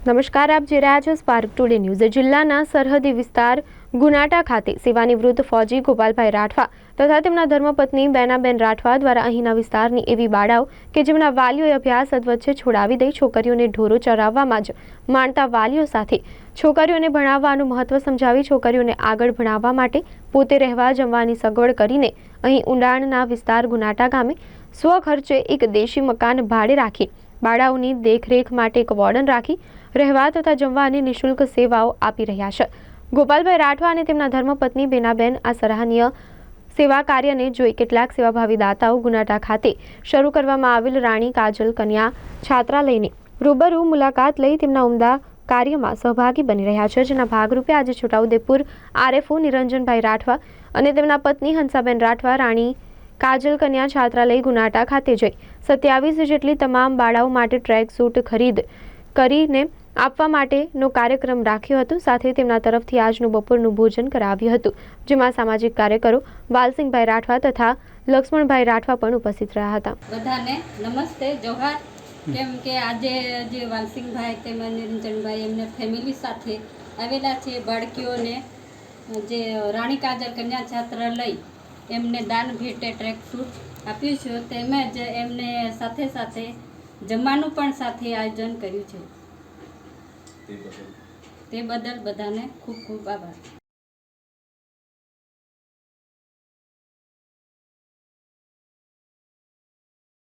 નમસ્કાર, આપ જે રહ્યા છો સ્પાર્ક ટુડે ન્યૂઝ જિલ્લાના સરહદી વિસ્તાર ગુનાટા ખાતે સેવાનિવૃત્ત ફૌજી ગોપાલભાઈ રાઠવા તથા તેમના ધર્મપત્ની બેનાબેન રાઠવા દ્વારા અહીંના વિસ્તારની એવી બાળાઓ કે જેમના વાલીઓએ અભ્યાસ અધવચ્ચે છોડાવી દઈ છોકરીઓને ઢોરો ચરાવવામાં જ માણતા વાલીઓ સાથે છોકરીઓને ભણાવવાનું મહત્વ સમજાવી છોકરીઓને આગળ ભણાવવા માટે પોતે રહેવા જમવાની સગવડ કરીને અહીં ઊંડાણના વિસ્તાર ગુનાટા ગામે સ્વખર્ચે એક દેશી મકાન ભાડે રાખી બાળાઓની દેખરેખ માટે એક વોર્ડન રાખી રહેવા તથા જમવાની નિઃશુલ્ક સેવાઓ આપી રહ્યા છે. ગોપાલભાઈ રાઠવા અને તેમના ધર્મપત્ની બેનાબેન આ સરાહનીય સેવા કાર્યને જોઈ કેટલાક સેવાભાવી દાતાઓ ગુનાટા ખાતે શરૂ કરવામાં આવેલ રાણી કાજલ કન્યા છાત્રાલયની રૂબરૂ મુલાકાત લઈ તેમના ઉમદા કાર્યમાં સહભાગી બની રહ્યા છે, જેના ભાગરૂપે આજે છોટાઉદેપુર આરએફઓ નિરંજનભાઈ રાઠવા અને તેમના પત્ની હંસાબેન રાઠવા રાણી કાજલ કન્યા છાત્રાલય ગુનાટા ખાતે જઈ સત્યાવીસ જેટલી તમામ બાળાઓ માટે ટ્રેક સૂટ ખરીદ કરીને આપવા માટેનો કાર્યક્રમ રાખ્યો હતો. સાથે તેમના તરફથી આજનું બપોરનું ભોજન કરાવ્યું હતું. જેમાં સામાજિક કાર્યકરો વાલસિંહભાઈ રાઠવા તથા લક્ષ્મણભાઈ રાઠવા પણ ઉપસ્થિત રહ્યા હતા. બધાને નમસ્તે, જોહાર. કેમ કે આજે જે વાલસિંહભાઈ તેમજ નિરંજનભાઈ એમને ફેમિલી સાથે આવેલા છે, બાળકીઓને જે રાણી કાજલ કન્યા છાત્રાલય એમને દાન ભેટે ટ્રેક સૂટ આપ્યું છે. તેમજ એમને સાથે સાથે જમવાનું પણ સાથે આયોજન કર્યું છે. તે બદલ બધાને ખૂબ ખૂબ આભાર.